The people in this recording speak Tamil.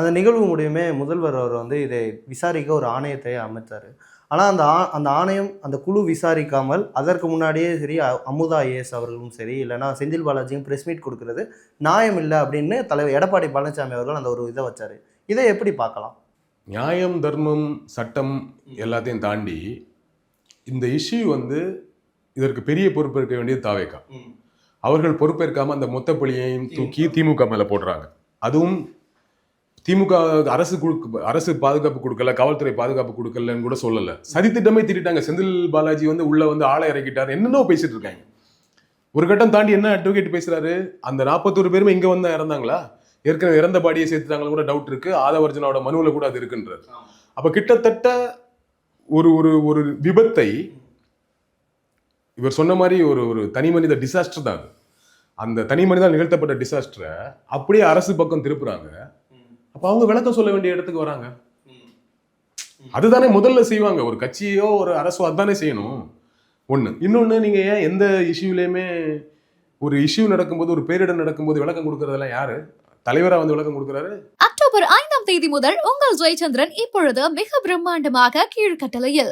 அந்த நிகழ்வு முடியுமே முதல்வர் அவர் வந்து இதை விசாரிக்க ஒரு ஆணையத்தை அமைத்தார். ஆனால் அந்த ஆ அந்த ஆணையம் அந்த குழு விசாரிக்காமல் அதற்கு முன்னாடியே சரி அமுதா ஐஏஎஸ் அவர்களும் சரி இல்லைன்னா செந்தில் பாலாஜியும் ப்ரெஸ் மீட் கொடுக்கறது நியாயம் இல்லை அப்படின்னு தலைவர் எடப்பாடி பழனிசாமி அவர்கள் அந்த ஒரு இதை வச்சார். இதை எப்படி பார்க்கலாம்? நியாயம் தர்மம் சட்டம் எல்லாத்தையும் தாண்டி இந்த இஷ்யூ வந்து இதற்கு பெரிய பொறுப்பேற்க வேண்டியது தாவேக்கா அவர்கள் பொறுப்பேற்காம அந்த மொத்த பழியையும் தூக்கி திமுக மேல போடுறாங்க. அதுவும் திமுக அரசு கொடுக்க அரசு பாதுகாப்பு கொடுக்கல காவல்துறை பாதுகாப்பு கொடுக்கலன்னு கூட சொல்லல. சதித்திட்டமே திட்டாங்க செந்தில் பாலாஜி வந்து உள்ள வந்து ஆளை இறக்கிட்டார். என்னென்னோ பேசிட்டு இருக்காங்க. ஒரு கட்டம் தாண்டி என்ன அட்வொகேட் பேசுறாரு? அந்த நாற்பத்தோரு பேருமே இங்க வந்து இறந்தாங்களா? ஏற்கனவே இறந்த பாடியை சேர்த்துட்டாங்களா கூட டவுட் இருக்கு. ஆதவர்ஜனோட மனுவில் கூட அது இருக்குன்றார் அப்ப கிட்டத்தட்ட ஒரு ஒரு ஒரு விபத்தை இவர் சொன்ன மாதிரி ஒரு ஒரு தனி மனித டிசாஸ்டர் தான் அது. அந்த தனி மனிதனால் நிகழ்த்தப்பட்ட டிசாஸ்டரை அப்படியே அரசு பக்கம் திருப்புறாங்க. அப்ப அவங்க விளக்கம் சொல்ல வேண்டிய இடத்துக்கு வராங்க. அதுதானே முதல்ல செய்வாங்க. ஒரு கட்சியோ ஒரு அரசோ அதானே செய்யணும். ஒண்ணு. இன்னொன்னு நீங்க ஏன் எந்த இஷ்யூலயுமே ஒரு இஷ்யூ நடக்கும்போது ஒரு பேரிடர் நடக்கும்போது விளக்கம் கொடுக்கறதெல்லாம் யாரு? தலைவரா வந்து விளக்கம் கொடுக்குறாரு? அக்டோபர் ஐந்தாம் தேதி முதல் உங்கள் ஜெயச்சந்திரன் இப்பொழுது மிக பிரம்மாண்டமாக கீழ்கட்டளையில்.